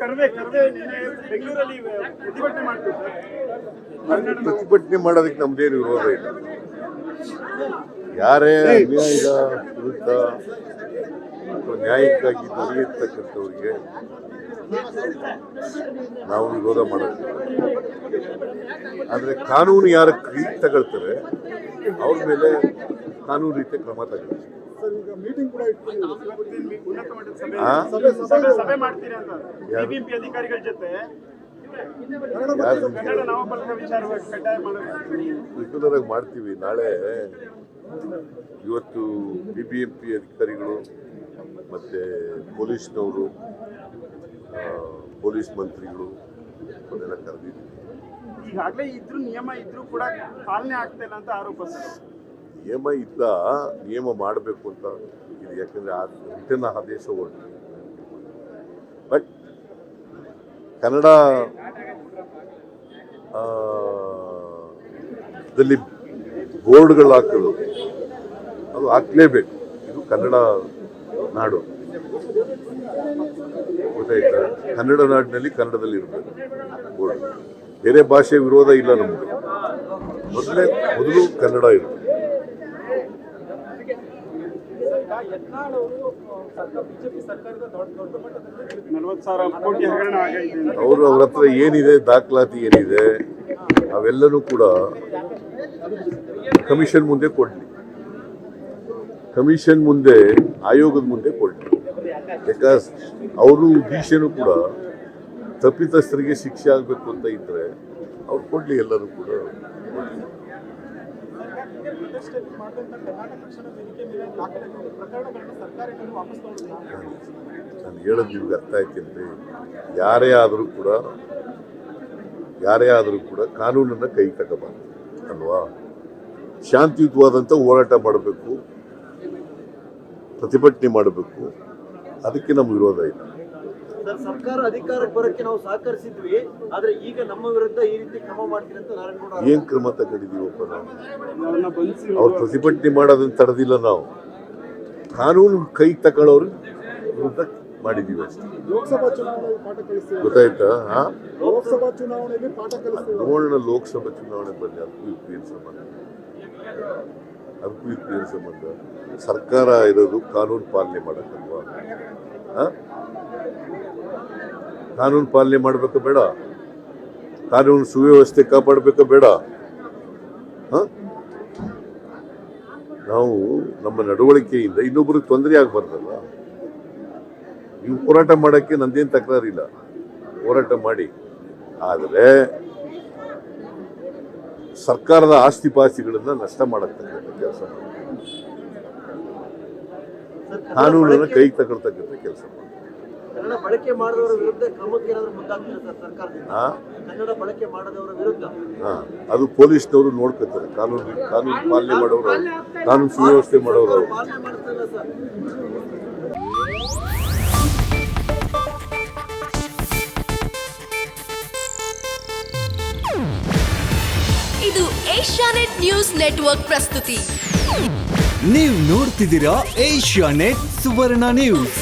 ಕರ್ವೆ ಪ್ರತಿಭಟನೆ ಮಾಡೋದಕ್ಕೆ ನಮ್ದೇನು ವಿರೋಧ ಇಲ್ಲ. ಯಾರೇ ಅನ್ಯಾಯದ ವಿರುದ್ಧ ಅಥವಾ ನ್ಯಾಯಕ್ಕಾಗಿ ಧ್ವನಿಯತಕ್ಕಂಥವ್ರಿಗೆ ನಾವು ವಿರೋಧ ಮಾಡೋದಿಲ್ಲ. ಆದರೆ ಕಾನೂನು ಯಾರ ಕೈ ತಗೊಳ್ತಾರೆ, ಅವ್ರ ಮೇಲೆ ಕಾನೂನು ರೀತಿಯ ಕ್ರಮ ತಗೊಳ್ತಾರೆ. ಇವತ್ತಿನ ಉನ್ನತ ಮಟ್ಟದ ಸಭೆ ಆ? ಸಭೆ ಸಭೆ. ಮಾಡ್ತೀರಾ ಅಂತ. ಯಾರು? ಬಿಬಿಎಂಪಿ ಅಧಿಕಾರಿಗಳ ಜೊತೆ. ಮಾಡ್ತೀವಿ. ನಾಳೆ ಇವತ್ತು ಬಿ ಬಿ ಎಂ ಪಿ ಅಧಿಕಾರಿಗಳು ಮತ್ತು ಪೊಲೀಸ್ನವರು ಪೊಲೀಸ್ ಮಂತ್ರಿಗಳು ಅವನ್ನೆಲ್ಲ ಕರೆದಿದ್ದೀವಿ ಈಗಾಗಲೇ ಇದ್ರು ನಿಯಮ ಇದ್ರೂ ಕೂಡ ಪಾಲನೆ ಆಗ್ತಾ ಇಲ್ಲ ಅಂತ ಆರೋಪ ಸರ್. ನಿಯಮ ಇಲ್ಲ ನಿಯಮ ಮಾಡಬೇಕು ಅಂತ ಇದು ಯಾಕಂದರೆ ಆ ರಿಟರ್ನ್ ಆದೇಶ ಹೊರಟು ಬಟ್ ಕನ್ನಡ ದಲ್ಲಿ ಬೋರ್ಡ್ಗಳು ಹಾಕೋದು ಅದು ಹಾಕ್ಲೇಬೇಕು. ಇದು ಕನ್ನಡ ನಾಡು. ಗೊತ್ತಾಯ್ತಾ? ಕನ್ನಡ ನಾಡಿನಲ್ಲಿ ಕನ್ನಡದಲ್ಲಿ ಇರಬೇಕು. ಬೋರ್ಡ್. ಬೇರೆ ಭಾಷೆ ವಿರೋಧ ಇಲ್ಲ ನಮಗೆ. ಮೊದಲೇ, ಮೊದಲು ಕನ್ನಡ ಇರಬೇಕು. ಅವರು ಅವ್ರ ಹತ್ರ ಏನಿದೆ ದಾಖಲಾತಿ ಏನಿದೆ ಅವೆಲ್ಲನೂ ಕೂಡ ಕಮಿಷನ್ ಮುಂದೆ ಕೊಡ್ಲಿ. ಕಮಿಷನ್ ಮುಂದೆ ಆಯೋಗದ ಮುಂದೆ ಕೊಡ್ಲಿ. ಬಿಕಾಸ್ ಅವರು ಉದ್ದೇಶನೂ ಕೂಡ ತಪ್ಪಿತಸ್ಥರಿಗೆ ಶಿಕ್ಷೆ ಆಗಬೇಕು ಅಂತ ಇದ್ರೆ ಅವ್ರು ಕೊಡ್ಲಿ ಎಲ್ಲರೂ ಕೂಡ. ಕೊಡ್ಲಿ. ನಾನು ಹೇಳೋದು ನಿಮ್ಗೆ ಅರ್ಥ ಆಯ್ತೇನ್ರಿ ಯಾರೇ ಆದರೂ ಕೂಡ, ಯಾರೇ ಆದರೂ ಕೂಡ ಕಾನೂನನ್ನು ಕೈ ತಗೋಬಾರ್ದು, ಅಲ್ವಾ ಶಾಂತಿಯುತವಾದಂಥ ಹೋರಾಟ ಮಾಡಬೇಕು, ಪ್ರತಿಭಟನೆ ಮಾಡಬೇಕು, ಅದಕ್ಕೆ ನಮ್ಗೆ ವಿರೋಧ ಇಲ್ಲ ಸರ್ ಸರ್ಕಾರ ಅಧಿಕಾರಕ್ಕೆ ಬರೋಕ್ಕೆ ನಾವು ಸಹಕರಿಸಿದ್ವಿ. ಆದ್ರೆ ಈಗ ನಮ್ಮ ವಿರುದ್ಧ ಈ ರೀತಿ ಕ್ರಮ ಮಾಡ್ತೀರಿ ಅಂತ ನಾರಾಯಣಗೌಡ ಏನ್ ಕ್ರಮ ತಗೊಂಡಿದೀವಪ್ಪ ನಾವು? ಅವ್ರು ಪ್ರತಿಭಟನೆ ಮಾಡೋದನ್ನ ತಡೆದಿಲ್ಲ ನಾವು. ಕಾನೂನು ಕೈ ತಗೊಳ್ಳೋರು ವಿರುದ್ಧ ಮಾಡಿದೀವಿ ಅಷ್ಟೇ. ಲೋಕಸಭಾ ಚುನಾವಣೆಯಲ್ಲಿ ಪಾಠ ಕಲಿಸ್ತೀವಿ. ಗೊತ್ತಾಯ್ತಾ? ಹಾ? ಲೋಕಸಭಾ ಚುನಾವಣೆಯಲ್ಲಿ ಪಾಠ ಕಲಿಸ್ತೀವಿ ನೋಡೋಣ ಲೋಕಸಭಾ ಚುನಾವಣೆ ಬರಲಿ ಅದಕ್ಕೂ ಇದಕ್ಕೂ ಏನು ಸಂಬಂಧ. ಅದಕ್ಕೂ ಇದಕ್ಕೂ ಏನು ಸಂಬಂಧ. ಸರ್ಕಾರ ಇರೋದು ಕಾನೂನು ಪಾಲನೆ ಮಾಡಕ್ಕಲ್ವಾ? ಆ? ಕಾನೂನು ಪಾಲನೆ ಮಾಡಬೇಕು ಬೇಡ. ಕಾನೂನು ಸುವ್ಯವಸ್ಥೆ ಕಾಪಾಡಬೇಕು ಬೇಡ? ನಾವು ನಮ್ಮ ನಡವಳಿಕೆಯಿಂದ ಇನ್ನೊಬ್ಬರಿಗೆ ತೊಂದರೆ ಆಗಬಾರ್ದಲ್ಲ. ನೀವು ಹೋರಾಟ ಮಾಡೋಕ್ಕೆ ನಂದೇನು ತಕರಾರಿಲ್ಲ. ಹೋರಾಟ ಮಾಡಿ. ಆದರೆ ಸರ್ಕಾರದ ಆಸ್ತಿ ಪಾಸ್ತಿಗಳನ್ನು ನಷ್ಟ ಮಾಡತಕ್ಕಂಥ ಕೆಲಸ. ಕಾನೂನನ್ನು ಕೈಗೆ ತಗೊಳ್ತಕ್ಕಂಥ ಕೆಲಸ. ಮಾಡಿ ಕನ್ನಡ ಬಳಕೆ ಮಾಡಿದವರ ವಿರುದ್ಧ ಕ್ರಮಕ್ಕೆ ಏನಾದರೂ ಮುಂದಾಗ್ತಿದೆ ಸರ್ ಸರ್ಕಾರದಿಂದ ಆ? ಕನ್ನಡ ಬಳಕೆ ಮಾಡದವರ ವಿರುದ್ಧ ಹಾ, ಅದು ಪೊಲೀಸ್ನವರು ನೋಡ್ಕೊತಾರೆ ಕಾನೂನು ಕಾನೂನು ಪಾಲನೆ ಮಾಡೋರು. ಕಾನೂನು ಸುವ್ಯವಸ್ಥೆ ಮಾಡೋರು. ಪಾಲನೆ ಮಾಡ್ತಿಲ್ಲ ಸರ್ ಇದು ಏಷ್ಯಾನೆಟ್ ನ್ಯೂಸ್ ನೆಟ್ವರ್ಕ್ ಪ್ರಸ್ತುತಿ ನೀವು ನೋಡ್ತಿದ್ದೀರಾ ಏಷ್ಯಾ ನೆಟ್ ಸುವರ್ಣ ನ್ಯೂಸ್